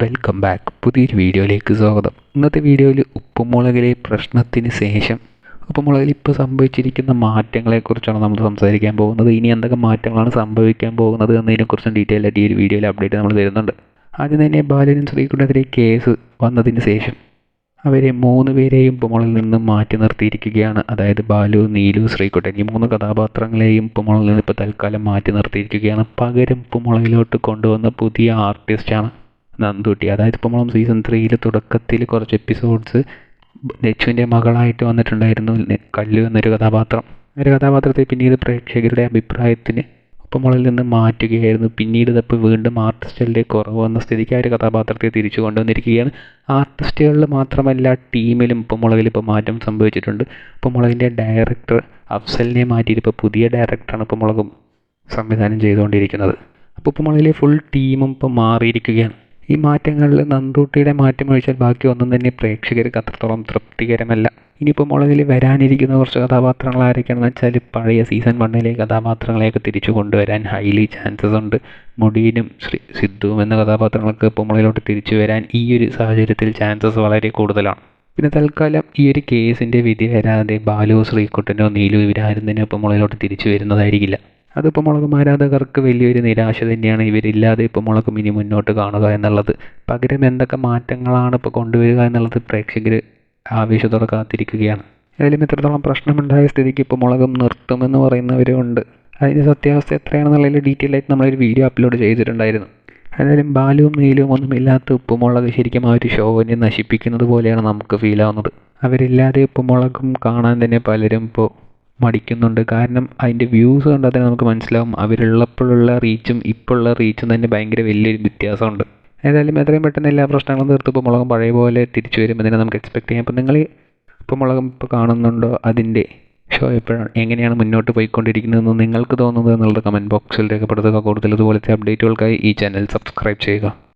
Welcome back പുതിയൊരു വീഡിയോയിലേക്ക് സ്വാഗതം. ഇന്നത്തെ വീഡിയോയിൽ ഉപ്പുമുളകിലെ പ്രശ്നത്തിന് ശേഷം ഉപ്പുമുളകിൽ ഇപ്പോൾ സംഭവിച്ചിരിക്കുന്ന മാറ്റങ്ങളെക്കുറിച്ചാണ് നമ്മൾ സംസാരിക്കാൻ പോകുന്നത്. ഇനി എന്തൊക്കെ മാറ്റങ്ങളാണ് സംഭവിക്കാൻ പോകുന്നത് എന്നതിനെക്കുറിച്ചും ഡീറ്റെയിൽ ആയിട്ട് ഈ ഒരു വീഡിയോയിൽ അപ്ഡേറ്റ് നമ്മൾ തരുന്നുണ്ട്. ആദ്യം തന്നെ ബാലനും ശ്രീകുണ്ടെതിരെ കേസ് വന്നതിന് ശേഷം അവരെ മൂന്ന് പേരെയും ഉപ്പുമുളകിൽ നിന്ന് മാറ്റി നിർത്തിയിരിക്കുകയാണ്. അതായത് ബാലു നീലു ശ്രീകുട്ടൻ ഈ മൂന്ന് കഥാപാത്രങ്ങളെയും ഉപ്പുമുളകിൽ നിന്ന് ഇപ്പോൾ തൽക്കാലം മാറ്റി നിർത്തിയിരിക്കുകയാണ്. പകരം ഉപ്പുമുളകിലോട്ട് കൊണ്ടുവന്ന പുതിയ ആർട്ടിസ്റ്റാണ് നന്ദുട്ടി. അതായത് ഇപ്പോൾ നമ്മൾ സീസൺ ത്രീയിൽ തുടക്കത്തിൽ കുറച്ച് എപ്പിസോഡ്സ് ലച്ചുവിന്റെ മകളായിട്ട് വന്നിട്ടുണ്ടായിരുന്നു. കല്ലു എന്നൊരു കഥാപാത്രം. ഒരു കഥാപാത്രത്തെ പിന്നീട് പ്രേക്ഷകരുടെ അഭിപ്രായത്തിന് ഉപ്പുമുളകിൽ നിന്ന് മാറ്റുകയായിരുന്നു. പിന്നീട് ഇതപ്പോൾ വീണ്ടും ആർട്ടിസ്റ്റുകളുടെ കുറവ് വന്ന സ്ഥിതിക്ക് ആ ഒരു കഥാപാത്രത്തെ തിരിച്ചു കൊണ്ടുവന്നിരിക്കുകയാണ്. ആർട്ടിസ്റ്റുകളിൽ മാത്രമല്ല ടീമിലും ഉപ്പുമുളകിൽ ഇപ്പോൾ മാറ്റം സംഭവിച്ചിട്ടുണ്ട്. ഉപ്പുമുളകിന്റെ ഡയറക്ടർ അഫ്സലിനെ മാറ്റിയിട്ട് ഇപ്പോൾ പുതിയ ഡയറക്ടറാണ് ഉപ്പുമുളകും സംവിധാനം ചെയ്തുകൊണ്ടിരിക്കുന്നത്. അപ്പോൾ ഉപ്പുമുളകിലെ ഫുൾ ടീമും ഇപ്പോൾ മാറിയിരിക്കുകയാണ്. ഈ മാറ്റങ്ങളിൽ നന്ദൂട്ടിയുടെ മാറ്റം ഒഴിച്ചാൽ ബാക്കി ഒന്നും തന്നെ പ്രേക്ഷകർക്ക് അത്രത്തോളം തൃപ്തികരമല്ല. ഇനിയിപ്പോൾ മുളകിൽ വരാനിരിക്കുന്ന കുറച്ച് കഥാപാത്രങ്ങൾ ആരൊക്കെയാണെന്ന് വെച്ചാൽ പഴയ സീസൺ വണ്ണിലെ കഥാപാത്രങ്ങളെയൊക്കെ തിരിച്ചു കൊണ്ടുവരാൻ ഹൈലി ചാൻസസ് ഉണ്ട്. മുടിയനും ശ്രീ സിദ്ധുവും എന്ന കഥാപാത്രങ്ങൾക്ക് ഇപ്പോൾ മുളകിലോട്ട് തിരിച്ചു വരാൻ ഈ ഒരു സാഹചര്യത്തിൽ ചാൻസസ് വളരെ കൂടുതലാണ്. പിന്നെ തൽക്കാലം ഈ ഒരു കേസിന്റെ വിധി വരാതെ ബാലു ശ്രീകുട്ടനോ നീലു ഇവരാരും തന്നെ ഇപ്പോൾ മുളയിലോട്ട് തിരിച്ചു വരുന്നതായിരിക്കില്ല. അതിപ്പോൾ മുളകും ആരാധകർക്ക് വലിയൊരു നിരാശ തന്നെയാണ്. ഇവരില്ലാതെ ഇപ്പോൾ മുളകും ഇനി മുന്നോട്ട് കാണുക എന്നുള്ളത്. പകരം എന്തൊക്കെ മാറ്റങ്ങളാണ് ഇപ്പോൾ കൊണ്ടുവരിക എന്നുള്ളത് പ്രേക്ഷകർ ആവേശത്തോടെ കാത്തിരിക്കുകയാണ്. ഏതായാലും ഇത്രത്തോളം പ്രശ്നമുണ്ടായ സ്ഥിതിക്ക് ഇപ്പോൾ മുളകും നിർത്തുമെന്ന് പറയുന്നവരും ഉണ്ട് അതിന്റെ സത്യാവസ്ഥ എത്രയാണെന്നുള്ളതിൽ ഡീറ്റെയിൽ ആയിട്ട് നമ്മളൊരു വീഡിയോ അപ്ലോഡ് ചെയ്തിട്ടുണ്ടായിരുന്നു. ഏതായാലും ബാലുവും നീലുവും ഒന്നുമില്ലാത്ത ഉപ്പുമുളക് ശരിക്കും ആ ഒരു ഷോവിനെ നശിപ്പിക്കുന്നത് പോലെയാണ് നമുക്ക് ഫീൽ ആവുന്നത്. അവരില്ലാതെ ഉപ്പുമുളകും കാണാൻ തന്നെ പലരും ഇപ്പോൾ മടിക്കുന്നുണ്ട്. കാരണം അതിന്റെ വ്യൂസ് കണ്ടാൽ തന്നെ നമുക്ക് മനസ്സിലാവും. അവരുള്ളപ്പോഴുള്ള റീച്ചും ഇപ്പോഴുള്ള റീച്ചും തന്നെ ഭയങ്കര വലിയൊരു വ്യത്യാസമുണ്ട്. ഏതായാലും എത്രയും പെട്ടെന്ന് എല്ലാ പ്രശ്നങ്ങളും തീർത്ത് ഇപ്പോൾ മുളകും പഴയ പോലെ തിരിച്ചു വരുമെന്നതിനെ നമുക്ക് എക്സ്പെക്ട് ചെയ്യാം. അപ്പോൾ നിങ്ങൾ ഇപ്പോൾ മുളകും ഇപ്പോൾ കാണുന്നുണ്ടോ? അതിന്റെ ഷോ എപ്പോഴാണ്? എങ്ങനെയാണ് മുന്നോട്ട് പോയിക്കൊണ്ടിരിക്കുന്നതെന്ന് നിങ്ങൾക്ക് തോന്നുന്നത് എന്നുള്ളത് കമന്റ് ബോക്സിൽ രേഖപ്പെടുത്തുക. കൂടുതൽ ഇതുപോലത്തെ അപ്ഡേറ്റുകൾക്കായി ഈ ചാനൽ സബ്സ്ക്രൈബ് ചെയ്യുക.